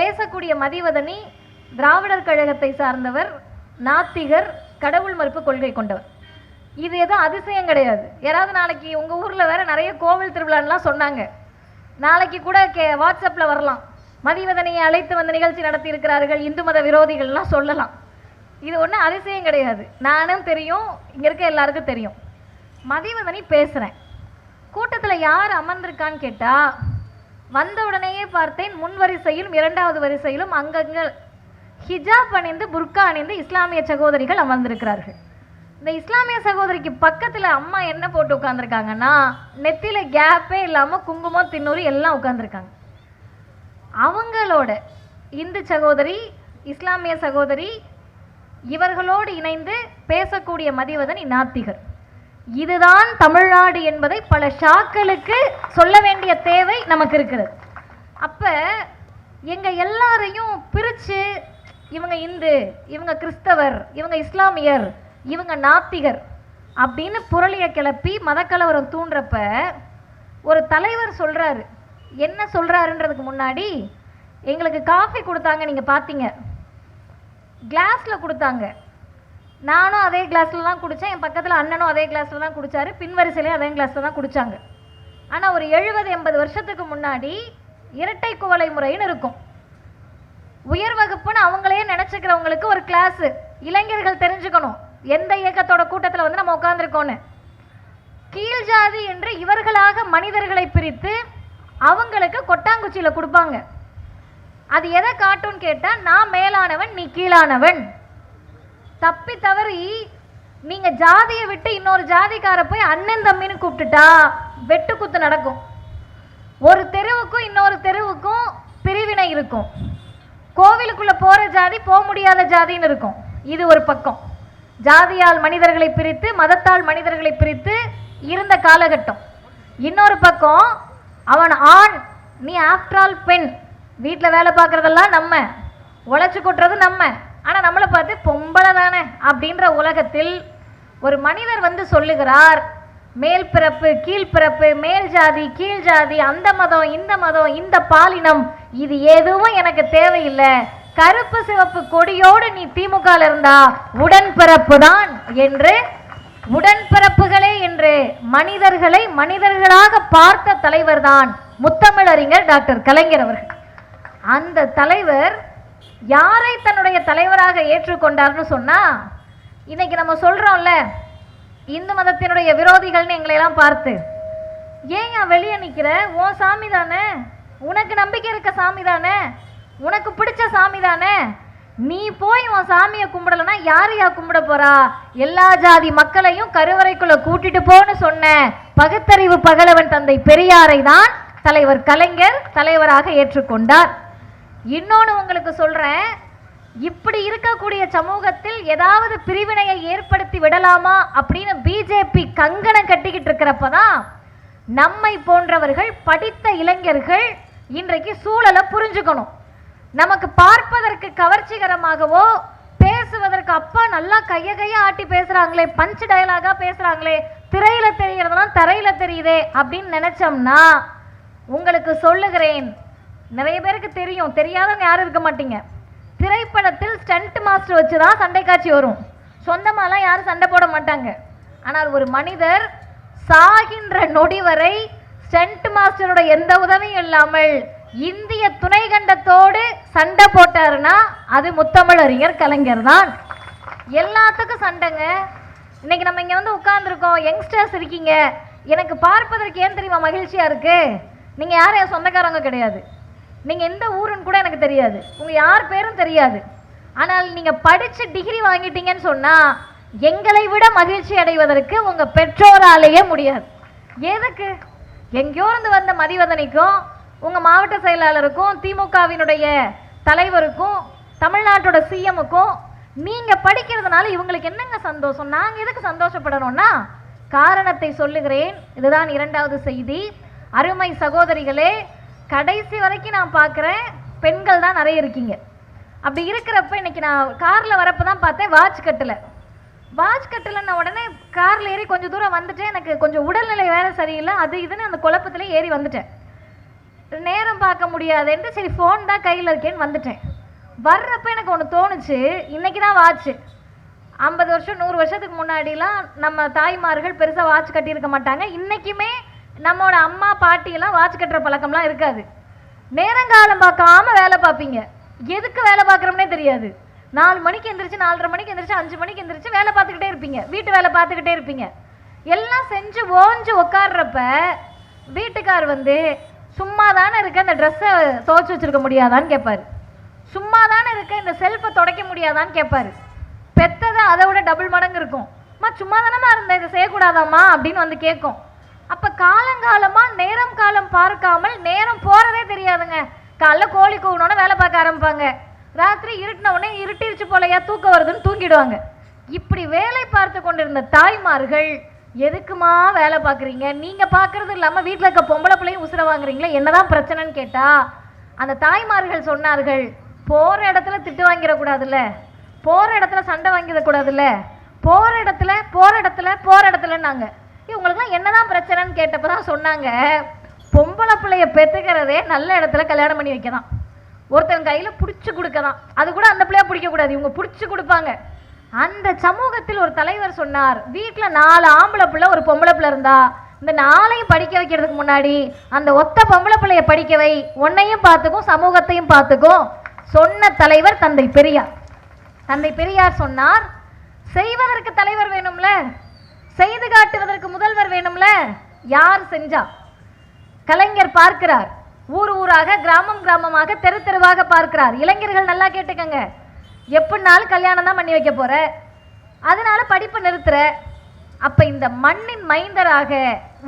பேசக்கூடிய மதிவதனி திராவிடர் கழகத்தை சார்ந்தவர் நாத்திகர் கடவுள் மறுப்பு கொள்கை கொண்டவர். இது எதுவும் அதிசயம் கிடையாது. யாராவது நாளைக்கு உங்க ஊர்ல வேற நிறைய கோவில் திருவிழான்லாம் சொன்னாங்க. நாளைக்கு கூட கே வாட்ஸ்அப்ல வரலாம். மதிவதனையை அழைத்து வந்து நிகழ்ச்சி நடத்தி இருக்கிறார்கள் இந்து மத விரோதிகள்லாம் சொல்லலாம். இது ஒன்றும் அதிசயம் கிடையாது. நானும் தெரியும் இங்க இருக்க எல்லாருக்கும் தெரியும். மதிவதனி பேசுறேன். கூட்டத்தில் யார் அமர்ந்திருக்கான்னு கேட்டா வந்த உடனேயே பார்த்தேன் முன் வரிசையிலும் இரண்டாவது வரிசையிலும் அங்கங்க ஹிஜாப் அணிந்து புர்கா அணிந்து இஸ்லாமிய சகோதரிகள் அமர்ந்திருக்கிறார்கள். இந்த இஸ்லாமிய சகோதரிக்கு பக்கத்தில் அம்மா என்ன போட்டு உட்காந்துருக்காங்கன்னா நெத்தியில கேப்பே இல்லாமல் குங்குமம் தின்னூறு எல்லாம் உட்காந்துருக்காங்க அவங்களோட இந்து சகோதரி இஸ்லாமிய சகோதரி இவர்களோடு இணைந்து பேசக்கூடிய மதிவதனி நாத்திகர் இதுதான் தமிழ்நாடு என்பதை பல ஷாக்களுக்கு சொல்ல வேண்டிய தேவை நமக்கு இருக்கிறது. அப்போ எங்கள் எல்லாரையும் பிரித்து இவங்க இந்து இவங்க கிறிஸ்தவர் இவங்க இஸ்லாமியர் இவங்க நாத்திகர் அப்படின்னு புரளியை கிளப்பி மதக்கலவரம் தூண்டுறப்ப ஒரு தலைவர் சொல்கிறாரு என்ன சொல்கிறாருன்றதுக்கு முன்னாடி எங்களுக்கு காஃபி கொடுத்தாங்க நீங்கள் பார்த்தீங்க கிளாஸில் கொடுத்தாங்க. நானும் அதே கிளாஸில் தான் குடித்தேன் என் பக்கத்தில் அண்ணனும் அதே கிளாஸில் தான் குடித்தாரு பின்வரிசையிலையும் அதே கிளாஸில் தான் குடித்தாங்க ஆனால் ஒரு எழுபது எண்பது வருஷத்துக்கு முன்னாடி இரட்டை குவளை முறைன்னு இருக்கும். உயர் வகுப்புன்னு அவங்களே நினச்சிக்கிறவங்களுக்கு ஒரு கிளாஸு இளைஞர்கள் தெரிஞ்சுக்கணும். எந்த இயக்கத்தோட கூட்டத்தில் வந்து நம்ம உட்காந்துருக்கோன்னு கீழ் ஜாதி என்று இவர்களாக மனிதர்களை பிரித்து அவங்களுக்கு கொட்டாங்குச்சியில் கொடுப்பாங்க. அது எதை காட்டும்னு கேட்டால் நான் மேலானவன் நீ கீழானவன். தப்பி தவறி நீங்க ஜாதியை விட்டு இன்னொரு ஜாதிக்கார போய் அண்ணன் தம்பின்னு கூப்பிட்டுட்டா வெட்டு குத்து நடக்கும். ஒரு தெருவுக்கும் இன்னொரு தெருவுக்கும் பிரிவினை இருக்கும். கோவிலுக்குள்ள போற ஜாதி போக முடியாத ஜாதின்னு இருக்கும். இது ஒரு பக்கம். ஜாதியால் மனிதர்களை பிரித்து மதத்தால் மனிதர்களை பிரித்து இருந்த காலகட்டம். இன்னொரு பக்கம் அவன் ஆண் நீ ஆஃப்டர் ஆல் பெண். வீட்டில் வேலை பார்க்குறதெல்லாம் நம்ம. உழைச்சி கொட்டுறது நம்ம. ஆனால் நம்மளை பார்த்து பொம்பளை தானே அப்படின்ற உலகத்தில் ஒரு மனிதர் வந்து சொல்லுகிறார் மேல் பிறப்பு கீழ்பிறப்பு மேல் ஜாதி கீழ் ஜாதி அந்த மதம் இந்த மதம் இந்த பாலினம் இது எதுவும் எனக்கு தேவையில்லை. கருப்பு சிவப்பு கொடியோடு நீ திமுக இருந்தா உடன்பிறப்பு தான் என்று உடன்பிறப்புகளே என்று மனிதர்களை மனிதர்களாக பார்த்த தலைவர்தான் முத்தமிழறிஞர் டாக்டர் கலைஞர் அவர்கள். அந்த தலைவர் யாரை தன்னுடைய தலைவராக ஏற்றுக்கொண்டார்னு சொன்னால் இன்னைக்கு நம்ம சொல்கிறோம்ல இந்து மதத்தினுடைய விரோதிகள்னு எங்களை எல்லாம் பார்த்து ஏன் ஏன் வெளியே நிற்கிற உன் சாமி தானே? உனக்கு நம்பிக்கை இருக்க சாமி தானே? உனக்கு பிடிச்ச சாமி தானே? நீ போய் உன் சாமியை கும்பிடலன்னா யார் யா கும்பிட போறா? எல்லா ஜாதி மக்களையும் கருவறைக்குள்ள கூட்டிட்டு போன்னு சொன்ன பகுத்தறிவு பகலவன் தந்தை பெரியாரை தான் தலைவர் கலைஞர் தலைவராக ஏற்றுக்கொண்டார். இன்னொன்று உங்களுக்கு சொல்கிறேன் இப்படி இருக்கக்கூடிய சமூகத்தில் ஏதாவது பிரிவினையை ஏற்படுத்தி விடலாமா அப்படின்னு பிஜேபி கங்கணம் கட்டிக்கிட்டு இருக்கிறப்ப தான் நம்மை போன்றவர்கள் படித்த இளைஞர்கள் இன்றைக்கு சூழலை புரிஞ்சுக்கணும். நமக்கு பார்ப்பதற்கு கவர்ச்சிகரமாகவோ பேசுவதற்கு அப்பா நல்லா கைய கைய ஆட்டி பேசுறாங்களே பஞ்ச் டயலாகா பேசுறாங்களே திரையில தெரியறதெல்லாம் தரையில தெரியுதே அப்படின்னு நினைச்சோம்னா உங்களுக்கு சொல்லுகிறேன் நிறைய பேருக்கு தெரியும். தெரியாதவங்க யாரும் இருக்க மாட்டீங்க. திரைப்படத்தில் ஸ்டண்ட் மாஸ்டர் வச்சு தான் சண்டை காட்சி வரும். சொந்தமாலாம் யாரும் சண்டை போட மாட்டாங்க. ஆனால் ஒரு மனிதர் சாகின்ற நொடி வரை ஸ்டண்ட் மாஸ்டரோட எந்த உதவியும் இல்லாமல் இந்திய துணை கண்டத்தோடு சண்டை போட்டாருன்னா அது முத்தமிழறிஞர் கலைஞர் தான். எல்லாத்துக்கும் சண்டைங்க. இன்னைக்கு நம்ம இங்கே வந்து உட்கார்ந்துருக்கோம். யங்ஸ்டர்ஸ் இருக்கீங்க. எனக்கு பார்ப்பதற்கு ஏன் தெரியுமா மகிழ்ச்சியாக இருக்குது நீங்கள் யாரும் என் சொந்தக்காரங்க கிடையாது. நீங்கள் எந்த ஊருன்னு கூட எனக்கு தெரியாது. உங்கள் யார் பேரும் தெரியாது. ஆனால் நீங்கள் படித்து டிகிரி வாங்கிட்டீங்கன்னு சொன்னால் எங்களை விட மகிழ்ச்சி அடைவதற்கு உங்கள் பெற்றோராலேயே முடியாது. எதுக்கு? எங்கேயோ இருந்து வந்த மதிவதனைக்கும் உங்கள் மாவட்ட செயலாளருக்கும் திமுகவினுடைய தலைவருக்கும் தமிழ்நாட்டோட சிஎம்முக்கும் நீங்கள் படிக்கிறதுனால இவங்களுக்கு என்னங்க சந்தோஷம்? நாங்கள் எதுக்கு சந்தோஷப்படணும்னா காரணத்தை சொல்லுகிறேன். இதுதான் இரண்டாவது செய்தி. அருமை சகோதரிகளே கடைசி வரைக்கும் நான் பார்க்குறேன் பெண்கள் தான் நிறைய இருக்கீங்க. அப்படி இருக்கிறப்ப இன்னைக்கு நான் காரில் வரப்போ தான் பார்த்தேன் வாட்ச் கட்டில். வாட்ச் கட்டலன்ன உடனே காரில் ஏறி கொஞ்சம் தூரம் வந்துட்டேன் எனக்கு கொஞ்சம் உடல்நிலை வேற சரியில்லை அது இதுன்னு அந்த குழப்பத்துல ஏறி வந்துட்டேன். நேரம் பார்க்க முடியாதுன்ட்டு சரி ஃபோன் தான் கையில் இருக்கேன்னு வந்துட்டேன். வர்றப்ப எனக்கு ஒன்று தோணுச்சு இன்றைக்கி தான் வாட்ச்சு ஐம்பது வருஷம் நூறு வருஷத்துக்கு முன்னாடிலாம் நம்ம தாய்மார்கள் பெருசாக வாட்ச் கட்டியிருக்க மாட்டாங்க. இன்றைக்குமே நம்மளோட அம்மா பாட்டியெல்லாம் வாட்ச் கட்டுற பழக்கம்லாம் இருக்காது. நேரங்காலம் பார்க்காம வேலை பார்ப்பீங்க. எதுக்கு வேலை பார்க்குறோம்னே தெரியாது. நாலு மணிக்கு எந்திரிச்சு நாலரை மணிக்கு எந்திரிச்சு அஞ்சு மணிக்கு எந்திரிச்சு வேலை பார்த்துக்கிட்டே இருப்பீங்க. வீட்டு வேலை பார்த்துக்கிட்டே இருப்பீங்க. எல்லாம் செஞ்சு ஓஞ்சு உட்கார்றப்ப வீட்டுக்கார் வந்து சும்மா தானே இருக்க இந்த ட்ரெஸ்ஸை துவைச்சு வச்சிருக்க முடியாதான்னு கேட்பாரு சும்மா தானே இருக்க இந்த செல்ஃபை துடைக்க முடியாதான்னு கேட்பாரு பெத்ததை அதை விட டபுள் மடங்கு இருக்கும். அம்மா சும்மா தானம்மா இருந்தேன் இதை செய்யக்கூடாதாம்மா? அப்படின்னு வந்து கேட்கும். அப்போ காலங்காலமா நேரம் காலம் பார்க்காமல் நேரம் போறதே தெரியாதுங்க. காலைல கோழி கூவணுன்னு வேலை பார்க்க ஆரம்பிப்பாங்க. ராத்திரி இருட்டின உடனே இருட்டிருச்சு போலையா தூக்கம் வருதுன்னு தூங்கிடுவாங்க. இப்படி வேலை பார்த்து கொண்டிருந்த தாய்மார்கள் எதுக்குமா வேலை பார்க்குறீங்க? நீங்கள் பார்க்குறது இல்லாமல் வீட்டில் இருக்க பொம்பளை பிள்ளையும் உசுர வாங்குறீங்களே என்னதான் பிரச்சனைன்னு கேட்டா? அந்த தாய்மார்கள் சொன்னார்கள் போகிற இடத்துல திட்டு வாங்கிடக்கூடாதுல்ல போகிற இடத்துல சண்டை வாங்கிடக்கூடாதுல்ல போகிற இடத்துல போகிற இடத்துல போகிற இடத்துலன்னாங்க. இவங்களுக்குலாம் என்னதான் பிரச்சனைன்னு கேட்டப்ப தான் சொன்னாங்க. பொம்பளை பிள்ளைய பெற்றுக்கிறதே நல்ல இடத்துல கல்யாணம் பண்ணி வைக்க தான் ஒருத்தன் கையில் பிடிச்சி கொடுக்க தான் அது கூட அந்த பிள்ளைய பிடிக்கக்கூடாது இவங்க பிடிச்சி கொடுப்பாங்க. அந்த சமூகத்தில் ஒரு தலைவர் சொன்னார் வீட்டில் நாலு ஆம்பளை பிள்ளை ஒரு பொம்பளை பிள்ளை இருந்தா இந்த நாளையும் படிக்க வைக்கிறதுக்கு முன்னாடி அந்த ஒத்த பொம்பளை பிள்ளைய படிக்க வை. உன்னையும் பார்த்துக்கும் சமூகத்தையும் பார்த்துக்கும் சொன்ன தலைவர் தந்தை பெரியார். தந்தை பெரியார் சொன்னார் செய்வதற்கு தலைவர் வேணும்ல? செய்து காட்டுவதற்கு முதல்வர் வேணும்ல? யார் செஞ்சா? கலைஞர் பார்க்கிறார். ஊர் ஊராக கிராமம் கிராமமாக தெரு தெருவாக பார்க்கிறார். இளைஞர்கள் நல்லா கேட்டுக்கங்க. எப்படினாலும் கல்யாணம் தான் பண்ணி வைக்க போற. அதனால படிப்பை நிறுத்துற. அப்ப இந்த மண்ணின் மைந்தராக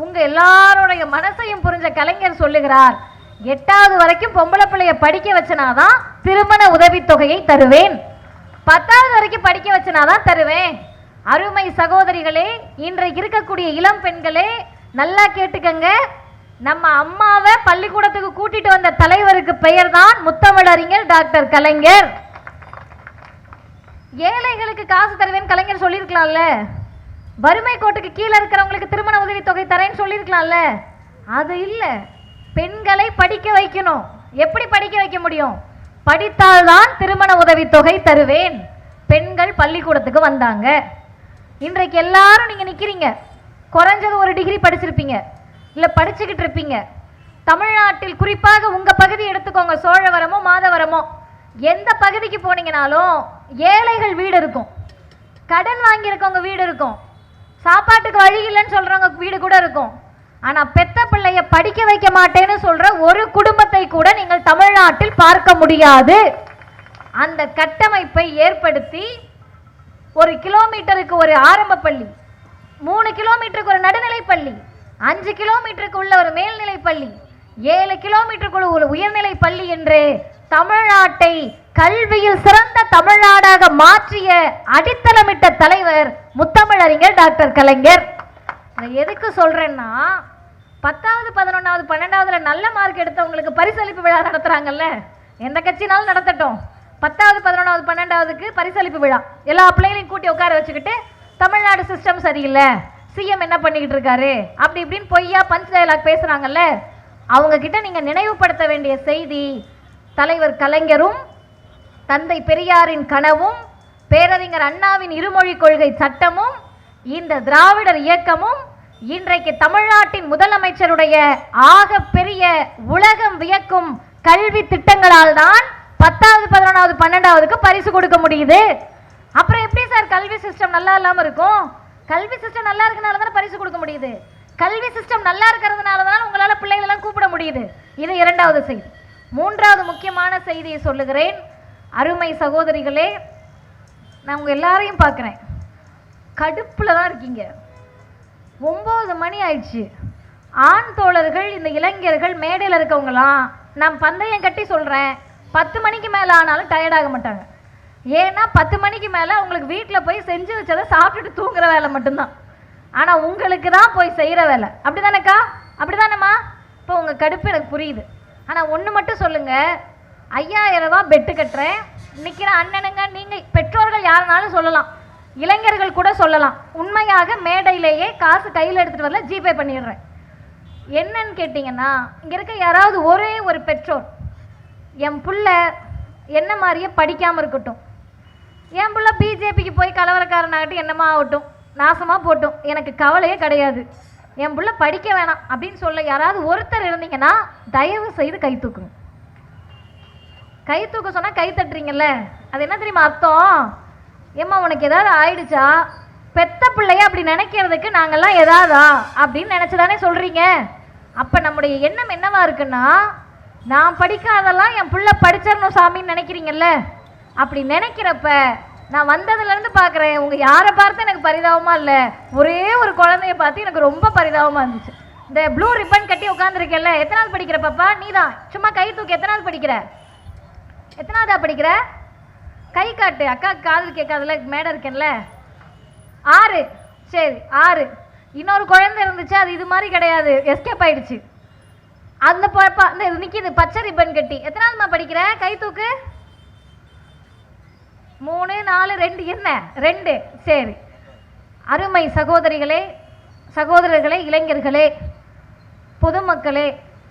உங்க எல்லாருடைய மனசையும் புரிஞ்ச கலைஞர் சொல்லுகிறார் எட்டாவது வரைக்கும் பொம்பளை பிள்ளைய படிக்க வச்சனாதான் திருமண உதவித்தொகையை தருவேன். பத்தாவது வரைக்கும் படிக்க வச்சனாதான் தருவேன். அருமை சகோதரிகளே இன்றைக்கு இருக்கக்கூடிய இளம் பெண்களே நல்லா கேட்டுக்கங்க. நம்ம அம்மாவை பள்ளிக்கூடத்துக்கு கூட்டிட்டு வந்த தலைவருக்கு பெயர் தான் முத்தமிழறிஞர் டாக்டர் கலைஞர். ஏழைகளுக்கு காசு தருவேன் கலைஞர் சொல்லியிருக்கலாம்ல. வறுமை கோட்டுக்கு கீழே இருக்கிறவங்களுக்கு திருமண உதவி தொகை தரேன்னு சொல்லியிருக்கலாம்ல. அது இல்லை. பெண்களை படிக்க வைக்கணும். எப்படி படிக்க வைக்க முடியும்? படித்தால்தான் திருமண உதவி தொகை தருவேன். பெண்கள் பள்ளிக்கூடத்துக்கு வந்தாங்க. இன்றைக்கு எல்லாரும் நீங்கள் நிற்கிறீங்க குறைஞ்சது ஒரு டிகிரி படிச்சிருப்பீங்க. இல்லை படிச்சுக்கிட்டு இருப்பீங்க. தமிழ்நாட்டில் குறிப்பாக உங்கள் பகுதி எடுத்துக்கோங்க. சோழவரமோ மாதவரமோ. எந்த பகுதிக்கு போனீங்கனாலும் ஏழைகள் வீடு இருக்கும். கடன் வாங்கியிருக்கவங்க வீடு இருக்கும். சாப்பாட்டுக்கு வழி இல்லைன்னு சொல்கிறவங்க வீடு கூட இருக்கும். ஆனால் பெத்த பிள்ளைய படிக்க வைக்க மாட்டேன்னு சொல்கிற ஒரு குடும்பத்தை கூட நீங்கள் தமிழ்நாட்டில் பார்க்க முடியாது. அந்த கட்டமைப்பை ஏற்படுத்தி ஒரு கிலோமீட்டருக்கு ஒரு ஆரம்ப பள்ளி மூணு கிலோமீட்டருக்கு ஒரு நடுநிலை பள்ளி அஞ்சு கிலோமீட்டருக்கு உள்ள ஒரு மேல்நிலை பள்ளி ஏழு கிலோமீட்டருக்குள்ள ஒரு உயர்நிலை பள்ளி என்று தமிழ்நாட்டை கல்வியில் சிறந்த தமிழ்நாடாக மாற்றிய அடித்தளமிட்ட தலைவர் முத்தமிழறிஞர் டாக்டர் கலைஞர். எதுக்கு சொல்றேன்னா பத்தாவது பதினொன்றாவது பன்னெண்டாவதுல நல்ல மார்க் எடுத்தவங்களுக்கு பரிசளிப்பு விழா நடத்துறாங்கல்ல? எந்த கட்சினாலும் நடத்தட்டும். பத்தாவது பதினொன்றாவது பன்னெண்டாவதுக்கு பரிசளிப்பு விழா. எல்லா பிள்ளைகளையும் கூட்டி உட்கார வச்சுக்கிட்டு தமிழ்நாடு சிஸ்டம் சரியில்லை. சிஎம் என்ன பண்ணிக்கிட்டு இருக்காரு? அப்படி இப்படின்னு பொய்யா பஞ்ச் டயலாக் பேசுகிறாங்கல்ல அவங்க கிட்ட நீங்க நினைவுபடுத்த வேண்டிய செய்தி தலைவர் கலைஞரும் தந்தை பெரியாரின் கனவும் பேரறிஞர் அண்ணாவின் இருமொழி கொள்கை சட்டமும் இந்த திராவிடர் இயக்கமும் இன்றைக்கு தமிழ்நாட்டின் முதலமைச்சருடைய ஆக பெரிய உலகம் வியக்கும் கல்வி திட்டங்களால் தான் பத்தாவது பதினொன்றாவது பன்னெண்டாவதுக்கு பரிசு கொடுக்க முடியுது. அப்புறம் எப்படி சார் கல்வி சிஸ்டம் நல்லா இல்லாமல் இருக்கும்? கல்வி சிஸ்டம் நல்லா இருக்கனால தானே பரிசு கொடுக்க முடியுது. கல்வி சிஸ்டம் நல்லா இருக்கிறதுனால தான் உங்களால் பிள்ளைகளெல்லாம் கூப்பிட முடியுது. இது இரண்டாவது செய்தி. மூன்றாவது முக்கியமான செய்தியை சொல்லுகிறேன். அருமை சகோதரிகளே நான் உங்கள் எல்லாரையும் பார்க்குறேன். கடுப்பில் தான் இருக்கீங்க. ஒம்பது மணி ஆயிடுச்சு. ஆண் தோழர்கள் இந்த இளைஞர்கள் மேடையில் இருக்கவங்களாம் நான் பந்தயம் கட்டி சொல்கிறேன் பத்து மணிக்கு மேலே ஆனாலும் டயர்ட் ஆக மாட்டாங்க. ஏன்னா பத்து மணிக்கு மேலே உங்களுக்கு வீட்டில் போய் செஞ்சு வச்சதை சாப்பிட்டுட்டு தூங்குற வேலை மட்டும்தான். ஆனால் உங்களுக்கு தான் போய் செய்கிற வேலை. அப்படி தானேக்கா அப்படி தானேம்மா இப்போ உங்கள் கடுப்பு எனக்கு புரியுது. ஆனால் ஒன்று மட்டும் சொல்லுங்கள் ஐயாயிரம் ரூபாய் பெட்டு கட்டுறேன். நிற்கிற அண்ணனுங்க நீங்கள் பெற்றோர்கள் யாருனாலும் சொல்லலாம். இளைஞர்கள் கூட சொல்லலாம். உண்மையாக மேடையிலேயே காசு கையில் எடுத்துகிட்டு வரல ஜிபே பண்ணிடுறேன். என்னன்னு கேட்டிங்கன்னா இங்கே இருக்க யாராவது ஒரே ஒரு பெற்றோர் என் புள்ள என்ன மாதிரியே படிக்காமல் இருக்கட்டும். என் புள்ள பிஜேபிக்கு போய் கலவரக்காரனாகட்டும் என்னமா ஆகட்டும். நாசமாக போட்டும். எனக்கு கவலையே கிடையாது. என் புள்ள படிக்க வேணாம் அப்படின்னு சொல்ல யாராவது ஒருத்தர் இருந்தீங்கன்னா தயவு செய்து கை தூக்குங்க. கை தூக்க சொன்னால் கை தட்டுறீங்கல்ல. அது என்ன தெரியுமா அர்த்தம்? ஏம்மா உனக்கு ஏதாவது ஆயிடுச்சா? பெத்த பிள்ளைய அப்படி நினைக்கிறதுக்கு நாங்கள்லாம் எதாவதா அப்படின்னு நினைச்சுதானே சொல்கிறீங்க அப்போ நம்முடைய எண்ணம் என்னவா இருக்குன்னா நான் படிக்காதெல்லாம் என் பிள்ளை படிச்சிடணும் சாமின்னு நினைக்கிறீங்கல்ல? அப்படி நினைக்கிறப்ப நான் வந்ததுலேருந்து பார்க்குறேன் உங்கள் யாரை பார்த்து எனக்கு பரிதாபமாக இல்லை? ஒரே ஒரு குழந்தைய பார்த்து எனக்கு ரொம்ப பரிதாபமாக இருந்துச்சு. இந்த ப்ளூ ரிப்பன் கட்டி உட்காந்துருக்கேல்ல எத்தனாவது படிக்கிற பாப்பா? நீதான். சும்மா கை தூக்கி எத்தனாவது படிக்கிற? எத்தனாவதா படிக்கிற? கை காட்டு. அக்கா காதல் கேட்காதுல மேடம் இருக்கேன்ல. ஆறு. சரி ஆறு. இன்னொரு குழந்தை இருந்துச்சு அது இது மாதிரி கிடையாது. எஸ்கேப் ஆயிடுச்சு. அந்த பாப்பா இந்த இது நிக்குது பச்சை ரிப்பன் கட்டி. எத்தனாவதுமா படிக்கிற? கை தூக்கு. மூணு நாலு ரெண்டு. என்ன? ரெண்டு. சரி. அருமை சகோதரிகளே சகோதரர்களே இளைஞர்களே பொதுமக்களே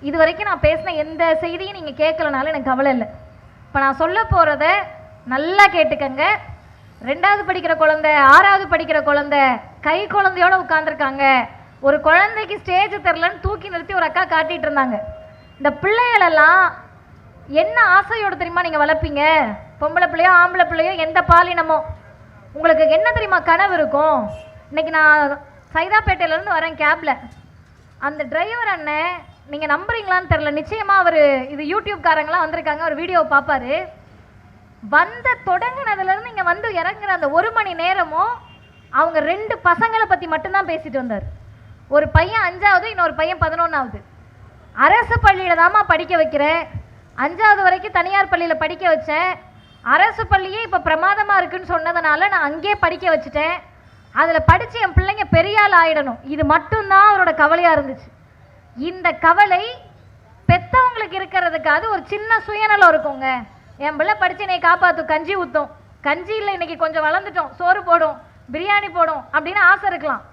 இது வரைக்கும் நான் பேசின எந்த செய்தியும் நீங்கள் கேட்கலனாலும் எனக்கு கவலை இல்லை. இப்போ நான் சொல்ல போகிறத நல்லா கேட்டுக்கங்க. ரெண்டாவது படிக்கிற குழந்தை ஆறாவது படிக்கிற குழந்தை கை குழந்தையோட உட்காந்துருக்காங்க ஒரு குழந்தைக்கு ஸ்டேஜ் தெரிலன்னு தூக்கி நிறுத்தி ஒரு அக்கா காட்டிகிட்டு இருந்தாங்க. இந்த பிள்ளைகளெல்லாம் என்ன ஆசையோட தெரியுமா நீங்கள் வளர்ப்பீங்க? பொம்பளை பிள்ளையோ ஆம்பளை பிள்ளையோ எந்த பாலினமோ? உங்களுக்கு என்ன தெரியுமா கனவு இருக்கும்? இன்னைக்கு நான் சைதாப்பேட்டையிலேருந்து வரேன் கேபில் அந்த டிரைவர் அண்ணன் நீங்கள் நம்புறீங்களான்னு தெரில நிச்சயமாக அவர் இது யூடியூப்காரங்களாம் வந்திருக்காங்க ஒரு வீடியோவை பார்ப்பாரு. வந்த தொடங்கினதுலேருந்து இங்கே வந்து இறங்குற அந்த ஒரு மணி நேரமும் அவங்க ரெண்டு பசங்களை பற்றி மட்டும்தான் பேசிட்டு வந்தார். ஒரு பையன் அஞ்சாவது இன்னொரு பையன் பதினொன்றாவது அரசு பள்ளியில் தாம்மா படிக்க வைக்கிறேன். அஞ்சாவது வரைக்கும் தனியார் பள்ளியில் படிக்க வச்சேன். அரசு பள்ளியே இப்போ பிரமாதமாக இருக்குன்னு சொன்னதுனால நான் அங்கேயே படிக்க வச்சுட்டேன். அதில் படித்து என் பிள்ளைங்க பெரிய ஆள் ஆயிடணும். இது மட்டும்தான் அவரோட கவலையாக இருந்துச்சு. இந்த கவலை பெத்தவங்களுக்கு இருக்கிறதுக்காவது ஒரு சின்ன சுயநலம் இருக்குங்க. என் பிள்ளை படிச்சு என்னை காப்பாற்றும் கஞ்சி ஊற்றும் கஞ்சி இல்லை இன்னைக்கு கொஞ்சம் வளர்ந்துட்டோம். சோறு போடும். பிரியாணி போடும் அப்படின்னு ஆசை இருக்கலாம்.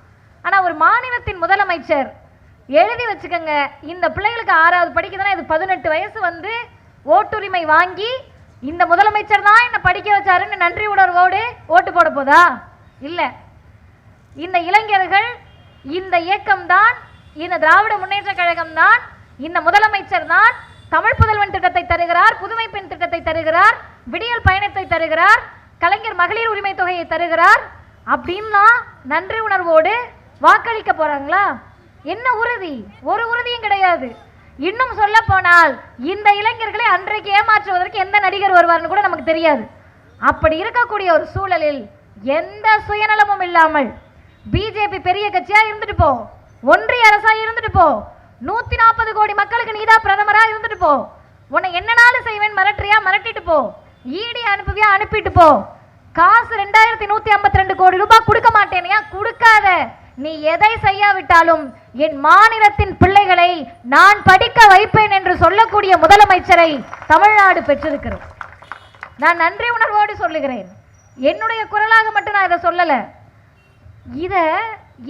ஆனால் ஒரு மாநிலத்தின் முதலமைச்சர் எழுதி வச்சுக்கோங்க இந்த பிள்ளைகளுக்கு ஆறாவது படிக்குதுன்னா இது பதினெட்டு வயசு வந்து ஓட்டுரிமை வாங்கி இந்த முதலமைச்சர் தான் என்னை படிக்க வச்சாருன்னு நன்றி உணர்வோடு ஓட்டு போட போதா? இல்லை. இந்த இளைஞர்கள் இந்த இயக்கம் தான் இந்த திராவிட முன்னேற்ற கழகம் தான் இந்த முதலமைச்சர் தான் தமிழ் புதல்வன் திட்டத்தை தருகிறார் புதுமை பெண் திட்டத்தை தருகிறார் விடியல் பயணத்தை தருகிறார் கலைஞர் மகளிர் உரிமை தொகையை தருகிறார் அப்படின்லாம் நன்றி உணர்வோடு வாக்களிக்க போறாங்களா? என்ன உறுதி? ஒரு உறுதியும் கிடையாது. இன்னும் சொல்ல போனால் இந்த இளைஞர்களை அன்றைக்கு ஏமாற்றுவதற்கு எந்த நடிகர் வருவார்னு கூட நமக்கு தெரியாது. அப்படி இருக்கக்கூடிய ஒரு சூழலில் எந்த சுயநலமும் இல்லாமல் பிஜேபி பெரிய கட்சியா இருந்துட்டு போ. ஒன்றிய அரசா இருந்துட்டு போ. நூத்தி நாற்பது கோடி மக்களுக்கு நீதான் பிரதமரா இருந்துட்டு போ. உன்னை என்னனாலும் செய்வேன் மிரட்டுறியா மிரட்டிட்டு போ. ஈடி அனுப்புவியா அனுப்பிட்டு போ. காசு ரெண்டாயிரத்தி நூத்தி ஐம்பத்தி ரெண்டு கோடி ரூபாய் கொடுக்க மாட்டேனியா கொடுக்காத. நீ எதை செய்யாவிட்டாலும் என் மாநிலத்தின் பிள்ளைகளை நான் படிக்க வைப்பேன் என்று சொல்லக்கூடிய முதலமைச்சரை தமிழ்நாடு பெற்றிருக்கிறோம். நான் நன்றி உணர்வோடு சொல்லுகிறேன். என்னுடைய குரலாக மட்டும் நான் இதை சொல்லலை. இதை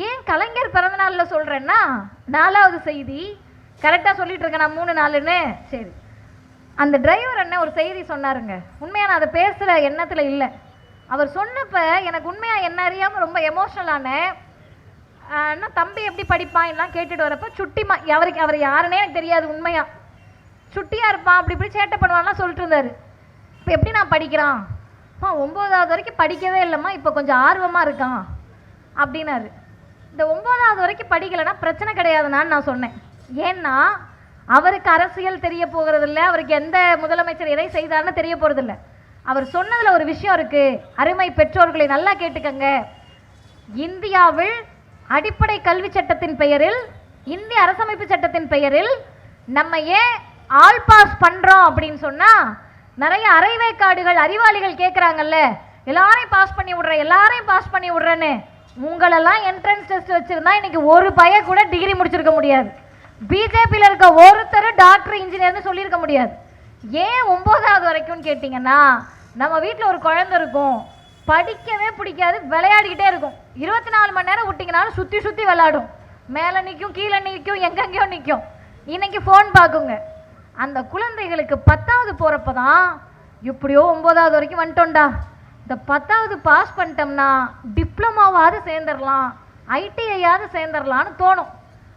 ஏன் கலைஞர் பிறந்தநாளில் சொல்கிறேன்னா நாலாவது செய்தி கரெக்டாக சொல்லிட்டு இருக்கேன் நான் மூணு நாலுன்னு. சரி. அந்த டிரைவர் அண்ணன் ஒரு செய்தி சொன்னாருங்க. உண்மையாக நான் அதை பேசுகிற எண்ணத்தில் இல்லை. அவர் சொன்னப்போ எனக்கு உண்மையாக என்ன அறியாமல் ரொம்ப எமோஷனலான அண்ணா தம்பி எப்படி படிப்பான் எல்லாம் கேட்டுட்டு வரப்போ சுட்டிமா அவருக்கு அவர் யாருன்னே எனக்கு தெரியாது உண்மையாக சுட்டியாக இருப்பான் அப்படி இப்படி சேட்டை பண்ணுவான்லாம் சொல்லிட்டு இருந்தார். இப்போ எப்படி நான் படிக்கிறான்? அம்மா ஒம்போதாவது வரைக்கும் படிக்கவே இல்லைம்மா இப்போ கொஞ்சம் ஆர்வமாக இருக்கான் அப்படின்னாரு. இந்த ஒம்போதாவது வரைக்கும் படிக்கலைன்னா பிரச்சனை கிடையாதுனான்னு நான் சொன்னேன். ஏன்னா அவருக்கு அரசியல் தெரிய போகிறதில்ல அவருக்கு எந்த முதலமைச்சர் எதை செய்தார்னு தெரிய போகிறதில்ல அவர் சொன்னதில் ஒரு விஷயம் இருக்குது அருமை பெற்றோர்களை நல்லா கேட்டுக்கங்க. இந்தியாவில் அடிப்படை கல்வி சட்டத்தின் பெயரில் இந்திய அரசமைப்பு சட்டத்தின் பெயரில் நம்ம ஏன் ஆல் பாஸ் பண்ணுறோம் அப்படின்னு சொன்னால் நிறைய அரைவேக்காடுகள் அறிவாளிகள் கேட்குறாங்கல்ல எல்லாரையும் பாஸ் பண்ணி விட்றேன் எல்லாரையும் பாஸ் பண்ணி விட்றேன்னு உங்களெல்லாம் என்ட்ரன்ஸ் டெஸ்ட் வச்சுருந்தா இன்னைக்கு ஒரு பைய கூட டிகிரி முடிச்சிருக்க முடியாது. பிஜேபியில் இருக்க ஒருத்தர் டாக்டர் இன்ஜினியர்னு சொல்லியிருக்க முடியாது. ஏன் ஒம்போதாவது வரைக்கும்னு கேட்டிங்கன்னா நம்ம வீட்டில் ஒரு குழந்தை இருக்கும் படிக்கவே பிடிக்காது விளையாடிக்கிட்டே இருக்கும். இருபத்தி நாலு மணி நேரம் விட்டிங்கனாலும் சுற்றி சுற்றி விளையாடும். மேலே நிற்கும் கீழே நிற்கும் எங்கெங்கேயோ நிற்கும். இன்னைக்கு ஃபோன் பார்க்குங்க. அந்த குழந்தைகளுக்கு பத்தாவது போகிறப்ப தான் எப்படியோ ஒம்போதாவது வரைக்கும் வந்துட்டோம்டா. இந்த பத்தாவது பாஸ் பண்ணிட்டோம்னா டிப்ளமாவாவது சேர்ந்துடலாம் ஐடிஐயாவது சேர்ந்துடலான்னு தோணும்.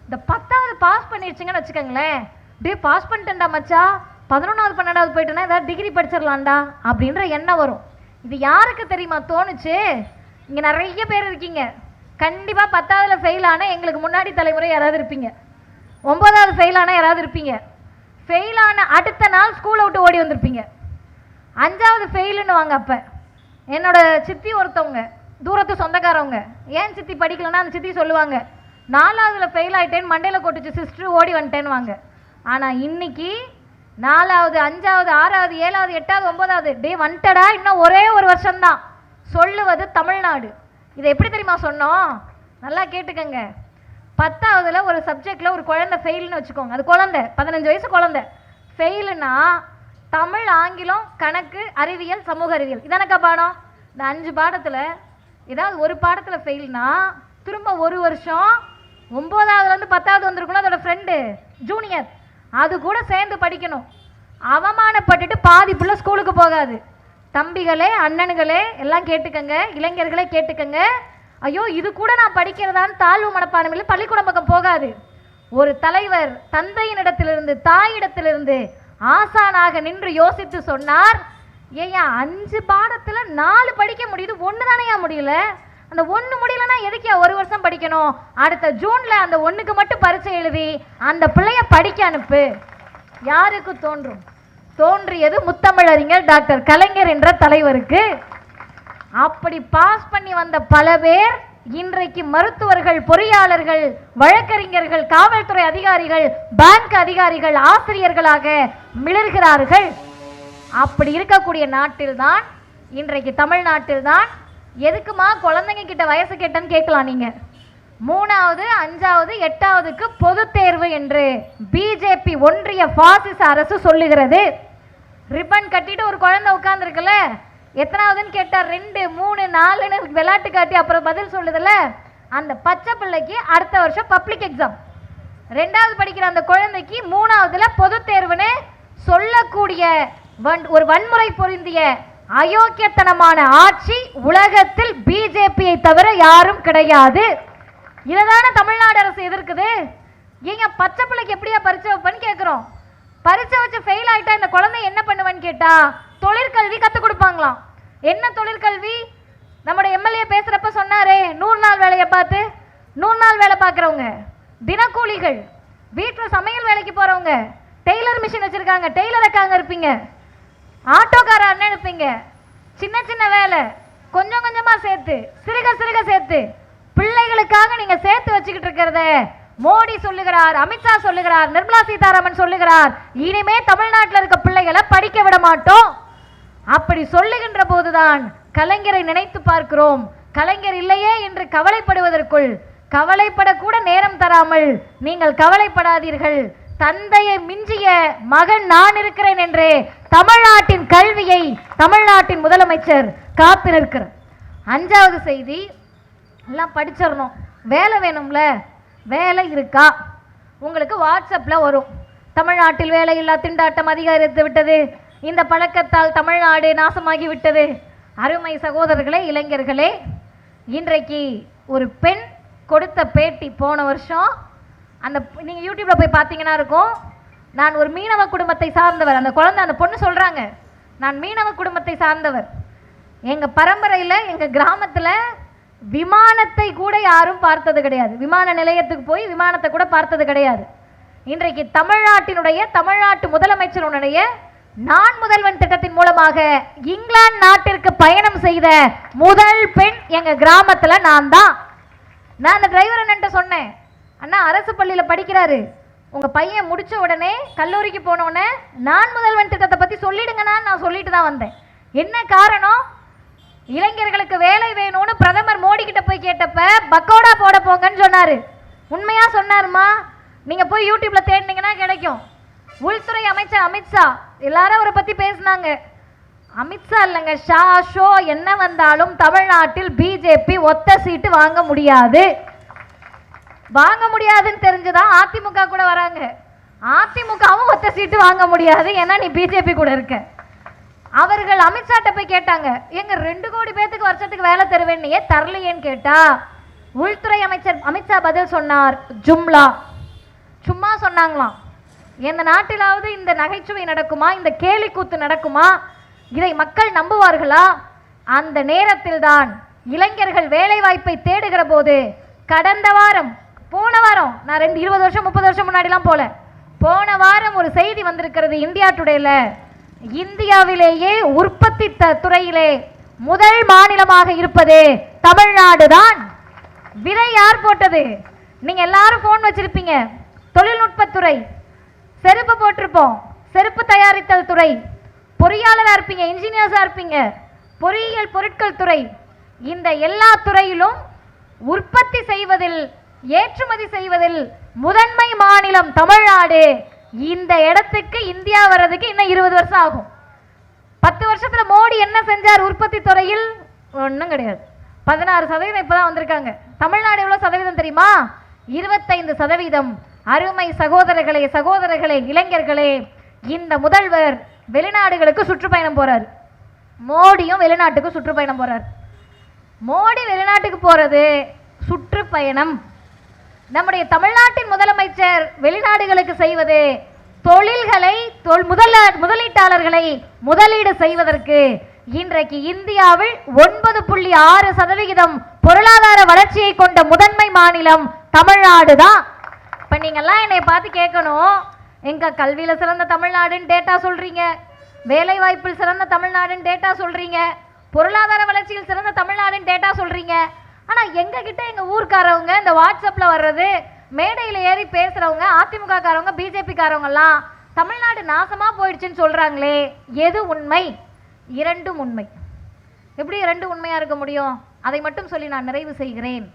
இந்த பத்தாவது பாஸ் பண்ணிடுச்சுங்கன்னு வச்சுக்கோங்களேன். டே பாஸ் பண்ணிட்டேன்டா மச்சா. பதினொன்றாவது பன்னெண்டாவது போயிட்டேன்னா ஏதாவது டிகிரி படிச்சிடலாம்டா அப்படின்ற எண்ணம் வரும். இது யாருக்கு தெரியுமா தோணுச்சு? இங்கே நிறைய பேர் இருக்கீங்க. கண்டிப்பாக பத்தாவதில் ஃபெயில் ஆனால் எங்களுக்கு முன்னாடி தலைமுறை யாராவது இருப்பீங்க. ஒம்பதாவது ஃபெயில் ஆனால் யாராவது இருப்பீங்க. ஃபெயில் ஆன அடுத்த நாள் ஸ்கூலை விட்டு ஓடி வந்திருப்பீங்க. அஞ்சாவது ஃபெயிலுன்னு வாங்க அப்போ. என்னோட சித்தி ஒருத்தவங்க தூரத்து சொந்தக்காரவங்க. ஏன் சித்தி படிக்கலன்னா அந்த சித்தி சொல்லுவாங்க நாலாவதுல ஃபெயில் ஆயிட்டேன்னு மண்டையில் கொட்டுச்சு சிஸ்டர் ஓடி வந்துட்டேன்னு வாங்க. ஆனால் இன்னைக்கு நாலாவது அஞ்சாவது ஆறாவது ஏழாவது எட்டாவது ஒன்பதாவது டே வந்துட்டடா. இன்னும் ஒரே ஒரு வருஷம்தான். சொல்லுவது தமிழ்நாடு. இதை எப்படி தெரியுமா சொன்னோம்? நல்லா கேட்டுக்கங்க. பத்தாவதுல ஒரு சப்ஜெக்டில் ஒரு குழந்தை ஃபெயில்னு வச்சுக்கோங்க. அது குழந்தை. பதினஞ்சு வயசு குழந்தை. ஃபெயிலுனா தமிழ் ஆங்கிலம் கணக்கு அறிவியல் சமூக அறிவியல். இதானக்கா பாடம்? இந்த அஞ்சு பாடத்தில் ஏதாவது ஒரு பாடத்தில் ஃபெயில்னா திரும்ப ஒரு வருஷம் ஒம்போதாவதுலேருந்து பத்தாவது வந்திருக்குன்னா அதோட ஃப்ரெண்டு ஜூனியர் அது கூட சேர்ந்து படிக்கணும். அவமானப்பட்டுட்டு பாதி ஸ்கூலுக்கு போகாது. தம்பிகளே அண்ணனுகளே எல்லாம் கேட்டுக்கங்க இளைஞர்களே கேட்டுக்கங்க. ஐயோ இது கூட நான் படிக்கிறதான்னு தாழ்வு மனப்பான்மையில் பள்ளிக்கூடம் பக்கம் போகாது. ஒரு தலைவர் தந்தையினிடத்திலிருந்து தாயிடத்திலிருந்து ஆசானாக நின்று யோசித்து சொன்னார் ஏன் அஞ்சு பாடத்தில் நாலு படிக்க முடியுது ஒன்று தானேயா முடியல? அந்த ஒன்று முடியலன்னா எதுக்கு ஒரு வருஷம் படிக்கணும்? அடுத்த ஜூனில் அந்த ஒன்றுக்கு மட்டும் பரீட்சை எழுதி அந்த பிள்ளைய படிக்க அனுப்பு. யாருக்கு தோன்றும்? தோன்றியது முத்தமிழறிஞர் டாக்டர் கலைஞர் என்ற தலைவருக்கு. அப்படி பாஸ் பண்ணி வந்த பல பேர் இன்றைக்கு மருத்துவர்கள் பொறியாளர்கள் வழக்கறிஞர்கள் காவல்துறை அதிகாரிகள் பேங்க் அதிகாரிகள் ஆசிரியர்களாக மிளர்கிறார்கள். அப்படி இருக்கக்கூடிய நாட்டில்தான் இன்றைக்கு தமிழ்நாட்டில்தான் எதுக்குமா குழந்தைங்க கிட்ட வயசு கேட்டேன்னு கேட்கலாம் நீங்கள் மூணாவது அஞ்சாவது எட்டாவதுக்கு பொது தேர்வு என்று பிஜேபி ஒன்றிய பாசிச அரசு சொல்லுகிறது. ரிப்பன் கட்டிட்டு ஒரு குழந்தை உட்காந்துருக்குல்ல எத்தனாவதுன்னு கேட்டால் ரெண்டு மூணு நாலுன்னு விளையாட்டு காட்டி அப்புறம் பதில் சொல்லுதுல்ல? அந்த பச்சை பிள்ளைக்கு அடுத்த வருஷம் பப்ளிக் எக்ஸாம் ரெண்டாவது படிக்கிற அந்த குழந்தைக்கு மூணாவதுல பொது தேர்வுன்னு சொல்லக்கூடிய வன்- ஒரு வன்முறை பொருந்திய அயோக்கியத்தனமான ஆட்சி உலகத்தில் பிஜேபியை தவிர யாரும் கிடையாது. இதுதானே தமிழ்நாடு அரசு எதிர்க்குது? ஏங்க பச்சை பிள்ளைக்கு எப்படியா பரிச்சை வைப்பேன்னு கேட்குறோம் பரிச்சை வச்சு ஃபெயில் ஆகிட்டா இந்த குழந்தை என்ன பண்ணுவேன்னு கேட்டா தொழிற்கல்வி கற்றுக் கொடுப்பாங்களாம். என்ன தொழிற்கல்வி நம்முடைய எம்எல்ஏ பேசுகிறப்ப சொன்னாரே நூறு நாள் வேலையை பார்த்து நூறு நாள் வேலை பார்க்குறவங்க தினக்கூலிகள் வீட்டில் சமையல் வேலைக்கு போகிறவங்க டெய்லர் மிஷின் வச்சுருக்காங்க டெய்லர் அக்காங்க இருப்பீங்க. ஆட்டோக்கார அண்ணன் இருப்பீங்க சின்ன சின்ன வேலை. கொஞ்சம் கொஞ்சமாக சேர்த்து சிறுக சிறுக சேர்த்து. பிள்ளைகளுக்காக நீங்கள் சேர்த்து வச்சுக்கிட்டு இருக்கிறத மோடி சொல்லுகிறார் அமித்ஷா சொல்லுகிறார் நிர்மலா சீதாராமன் சொல்லுகிறார். இனிமே தமிழ்நாட்டில் இருக்க பிள்ளைகளை படிக்க விட மாட்டோம். அப்படி சொல்லுகின்ற போதுதான் கலைஞரை நினைத்து பார்க்கிறோம். கலைஞர் இல்லையே என்று கவலைப்படுவதற்குள் கவலைப்படக்கூட நேரம் தராமல் நீங்கள் கவலைப்படாதீர்கள். தந்தையை மிஞ்சிய மகன் நான் இருக்கிறேன் என்று தமிழ்நாட்டின் கல்வியை தமிழ்நாட்டின் முதலமைச்சர் காத்திருக்கிறார். அஞ்சாவது செய்தி எல்லாம் படிச்சிடணும். வேலை வேணும்ல? வேலை இருக்கா? உங்களுக்கு வாட்ஸ்அப்பில் வரும். தமிழ்நாட்டில் வேலையில்லா திண்டாட்டம் அதிகரித்து விட்டது. இந்த பழக்கத்தால் தமிழ்நாடு நாசமாகி விட்டது. அருமை சகோதரர்களே இளைஞர்களே இன்றைக்கு ஒரு பெண் கொடுத்த பேட்டி போன வருஷம் அந்த நீங்கள் யூடியூப்பில் போய் பார்த்தீங்கன்னா இருக்கும். நான் ஒரு மீனவ குடும்பத்தை சார்ந்தவர். அந்த குழந்தை அந்த பொண்ணு சொல்கிறாங்க நான் மீனவ குடும்பத்தை சார்ந்தவர். எங்கள் பரம்பரையில் எங்கள் கிராமத்தில் விமானத்தை கூட யாரும் பார்த்தது கிடையாது. விமான நிலையத்துக்கு போய் விமானத்தை கூட பார்த்தது கிடையாது. இன்றைக்கு தமிழ்நாட்டினுடைய தமிழ்நாட்டு முதலமைச்சருடைய நான் முதல்வன் திட்டத்தின் மூலமாக இங்கிலாந்து நாட்டிற்கு பயணம் செய்த முதல் பெண் எங்க கிராமத்துல நான் தான். நான் அந்த டிரைவர் என்னன்ட்டு சொன்னேன். அண்ணா அரசு பள்ளியில் படிக்கிறாரு. உங்கள் பையன் முடித்த உடனே கல்லூரிக்கு போனோடனே நான் முதல்வன் திட்டத்தை பற்றி சொல்லிடுங்கண்ணா நான் சொல்லிட்டு தான் வந்தேன். என்ன காரணம்? இளைஞர்களுக்கு வேலை வேணும்னு பிரதமர் மோடி கிட்ட போய் கேட்டப்ப பக்கோடா போட போங்கன்னு சொன்னார். உண்மையாக சொன்னாருமா? நீங்கள் போய் யூடியூப்பில் தேடினீங்கன்னா கிடைக்கும். உள்துறை அமைச்சர் அமித்ஷா எல்லாரும் அவரை பற்றி பேசினாங்க. அமித்ஷா இல்லைங்க ஷா ஷோ என்ன வந்தாலும் தமிழ்நாட்டில் பிஜேபி ஒத்த சீட்டு வாங்க முடியாது. வாங்க முடியாதுன்னு தெரிஞ்சுதான் அதிமுக கூட வராங்க. அதிமுகவும் ஒத்த சீட்டு வாங்க முடியாது ஏன்னா நீ பிஜேபி கூட இருக்க. அவர்கள் அமித்ஷாட்ட போய் கேட்டாங்க எங்க ரெண்டு கோடி பேத்துக்கு வருஷத்துக்கு வேலை தருவேன் ஏன் தரலையேன்னு கேட்டா? உள்துறை அமைச்சர் அமித்ஷா பதில் சொன்னார் ஜும்லா. சும்மா சொன்னாங்களாம் எந்த நாட்டிலாவது இந்த நகைச்சுவை நடக்குமா? இந்த கேலி கூத்து நடக்குமா? இதை மக்கள் நம்புவார்களா? அந்த நேரத்தில் தான் இளைஞர்கள் வேலைவாய்ப்பை தேடுகிற போது கடந்த வாரம் போன வாரம் நான் ரெண்டு இருபது வருஷம் முப்பது வருஷம் முன்னாடிலாம் போல. போன வாரம் ஒரு செய்தி வந்திருக்கிறது இந்தியா டுடேல. இந்தியாவிலேயே உற்பத்தி த- துறையிலே முதல் மாநிலமாக இருப்பது தமிழ்நாடு தான். விதை யார் போட்டது? நீங்க எல்லாரும் போன் வச்சிருப்பீங்க. தொழில்நுட்பத்துறை. செருப்பு போட்டிருப்போம். செருப்பு தயாரித்தல் துறை. பொறியாளராக இருப்பீங்க இன்ஜினியர்ஸாக இருப்பீங்க. பொறியியல் பொருட்கள் துறை. இந்த எல்லா துறையிலும் உற்பத்தி செய்வதில் ஏற்றுமதி செய்வதில் முதன்மை மாநிலம் தமிழ்நாடு. இந்த இடத்துக்கு இந்தியா வர்றதுக்கு இன்னும் இருபது வருஷம் ஆகும். பத்து வருஷத்துல மோடி என்ன செஞ்சார் உற்பத்தி துறையில்? ஒன்றும் கிடையாது. பதினாறு சதவீதம் இப்போதான் வந்திருக்காங்க. தமிழ்நாடு எவ்வளோ சதவீதம் தெரியுமா? இருபத்தைந்து சதவீதம். அருமை சகோதரர்களே சகோதரர்களே இளைஞர்களே இந்த முதல்வர் வெளிநாடுகளுக்கு சுற்றுப்பயணம் போறார். மோடியும் வெளிநாட்டுக்கு சுற்றுப்பயணம் போறார். மோடி வெளிநாட்டுக்கு போறது சுற்றுப்பயணம். நம்முடைய தமிழ்நாட்டின் முதலமைச்சர் வெளிநாடுகளுக்கு செய்வது தொழில்களை தொல்- முதல முதலீட்டாளர்களை முதலீடு செய்வதற்கு இன்றைக்கு இந்தியாவில் ஒன்பது புள்ளி ஆறு சதவிகிதம் பொருளாதார வளர்ச்சியை கொண்ட முதன்மை மாநிலம் தமிழ்நாடு தான். இப்போ நீங்கள்லாம் என்னை பார்த்து கேட்கணும். எங்க கல்வியில் சிறந்த தமிழ்நாடுன்னு டேட்டா சொல்றீங்க. வேலை வாய்ப்பில் சிறந்த தமிழ்நாடுன்னு டேட்டா சொல்றீங்க. பொருளாதார வளர்ச்சியில் சிறந்த தமிழ்நாடுன்னு டேட்டா சொல்றீங்க. ஆனால் எங்கள் கிட்டே எங்கள் ஊர்க்காரவங்க இந்த வாட்ஸ்அப்பில் வர்றது மேடையில் ஏறி பேசுகிறவங்க அதிமுக காரவங்க பிஜேபிக்காரவங்கெல்லாம் தமிழ்நாடு நாசமாக போயிடுச்சுன்னு சொல்கிறாங்களே எது உண்மை? இரண்டும் உண்மை. எப்படி இரண்டு உண்மையாக இருக்க முடியும்? அதை மட்டும் சொல்லி நான் நிறைவு செய்கிறேன்.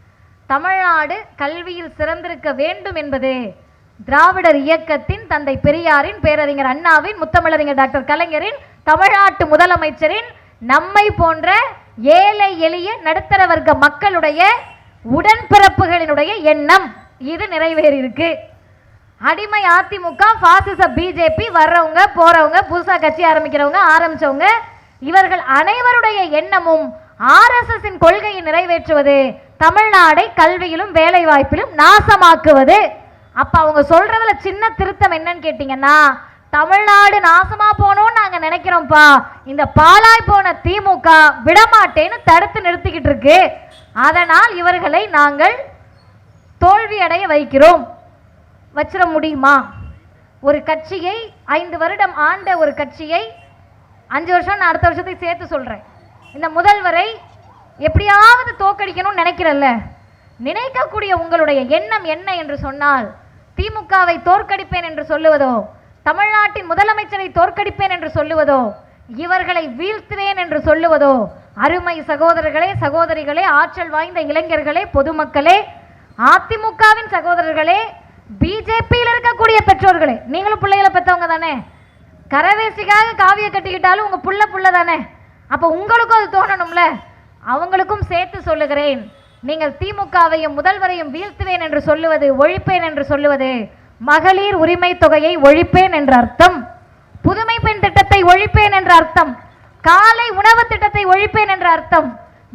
தமிழ்நாடு கல்வியில் சிறந்திருக்க வேண்டும் என்பது திராவிடர் இயக்கத்தின் தந்தை பெரியாரின் பேரறிஞர் அண்ணாவின் முத்தமிழறிஞர் டாக்டர் கலைஞரின் தமிழ்நாட்டு முதலமைச்சரின் நம்மை போன்ற ஏழை எளிய நடுத்தர வர்க்க மக்களுடைய உடன்பிறப்புகளினுடைய எண்ணம். இது நிறைவேறியிருக்கு. அடிமை அதிமுக பாசிச பிஜேபி வர்றவங்க போறவங்க புதுசா கட்சி ஆரம்பிக்கிறவங்க ஆரம்பிச்சவங்க இவர்கள் அனைவருடைய எண்ணமும் ஆர்எஸ்எஸ்ஸின் கொள்கையை நிறைவேற்றுவது தமிழ்நாடை கல்வியிலும் வேலை வாய்ப்பிலும் நாசமாக்குவது. அப்ப அவங்க சொல்றதுல சின்ன திருத்தம் என்னன்னு கேட்டீங்கன்னா தமிழ்நாடு நாசமா போகணும்னு நாங்க நினைக்கிறோம்ப்பா. இந்த பாலாய் போன திமுக விடமாட்டேன்னு தடுத்து நிறுத்திக்கிட்டு இருக்கு. அதனால் இவர்களை நாங்கள் தோல்வி அடைய வைக்கிறோம். வச்சிட முடியுமா? ஒரு கட்சியை ஐந்து வருடம் ஆண்ட ஒரு கட்சியை அஞ்சு வருஷம் நான் அடுத்த வருஷத்துக்கு சேர்த்து சொல்றேன். இந்த முதல்வரை எப்படியாவது தோக்கடிக்கணும்னு நினைக்கிறல்ல. நினைக்கக்கூடிய உங்களுடைய எண்ணம் என்ன என்று சொன்னால் திமுகவை தோற்கடிப்பேன் என்று சொல்லுவதோ தமிழ்நாட்டின் முதலமைச்சரை தோற்கடிப்பேன் என்று சொல்லுவதோ இவர்களை வீழ்த்துவேன் என்று சொல்லுவதோ அருமை சகோதரர்களே சகோதரிகளே ஆற்றல் வாய்ந்த இளைஞர்களே பொதுமக்களே அதிமுகவின் சகோதரர்களே பிஜேபியில் இருக்கக்கூடிய பெற்றோர்களே நீங்களும் பிள்ளைகளை பெற்றவங்க தானே? கரவேசிக்காக காவிய கட்டிக்கிட்டாலும் உங்கள் புள்ள புள்ள தானே? அப்போ உங்களுக்கும் அது தோணணும்ல? அவங்களுக்கும் சேர்த்து சொல்லுகிறேன். நீங்கள் திமுகவையும் முதல்வரையும் வீழ்த்துவேன் என்று சொல்லுவது ஒழிப்பேன் என்று சொல்லுவது மகளிர் உரிமை தொகையை ஒழிப்பேன் என்ற அர்த்தம். புதுமை பெண் திட்டத்தை ஒழிப்பேன் என்ற அர்த்தம். காலை உணவு திட்டத்தை ஒழிப்பேன் என்ற அர்த்தம்.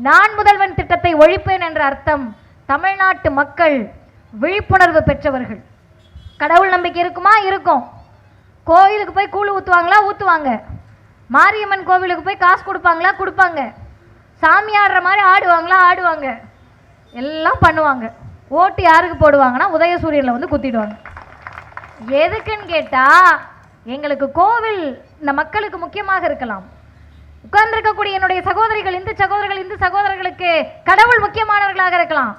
நான் முதல்வன் திட்டத்தை ஒழிப்பேன் என்ற அர்த்தம். தமிழ்நாட்டு மக்கள் விழிப்புணர்வு பெற்றவர்கள். கடவுள் நம்பிக்கை இருக்குமா? இருக்கும். கோயிலுக்கு போய் கூழ் ஊற்றுவாங்களா ஊற்றுவாங்க மாரியம்மன் கோவிலுக்கு போய் காசு கொடுப்பாங்களா? கொடுப்பாங்க. சாமி ஆடுற மாதிரி ஆடுவாங்களா? ஆடுவாங்க. எல்லாம் பண்ணுவாங்க. ஓட்டு யாருக்கு போடுவாங்கன்னா உதயசூரியனில் வந்து குத்திடுவாங்க. எதுக்குன்னு கேட்டா எங்களுக்கு கோவில் இந்த மக்களுக்கு முக்கியமாக இருக்கலாம். உட்கார்ந்திருக்கக்கூடிய என்னுடைய சகோதரிகள் இந்து சகோதரர்கள் இந்து சகோதரர்களுக்கு கடவுள் முக்கியமானவர்களாக இருக்கலாம்.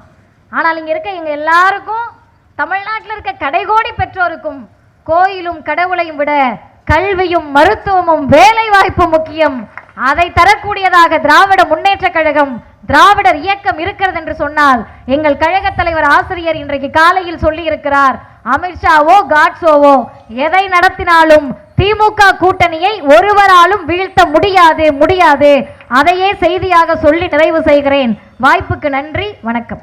ஆனால் இங்கே இருக்க எங்கள் எல்லாருக்கும் தமிழ்நாட்டில் இருக்க கடைகோடி பெற்றோருக்கும் கோயிலும் கடவுளையும் விட கல்வியும் மருத்துவமும் வேலை வாய்ப்பும் முக்கியம். அதை தரக்கூடியதாக திராவிட முன்னேற்றக் கழகம் திராவிடர் இயக்கம் இருக்கிறது என்று சொன்னால் எங்கள் கழக தலைவர் ஆசிரியர் இன்றைக்கு காலையில் சொல்லி இருக்கிறார் அமித்ஷாவோ காட்ஸோவோ எதை நடத்தினாலும் திமுக கூட்டணியை ஒருவராலும் வீழ்த்த முடியாது முடியாது. அதையே செய்தியாக சொல்லி நிறைவு செய்கிறேன். வாய்ப்புக்கு நன்றி வணக்கம்.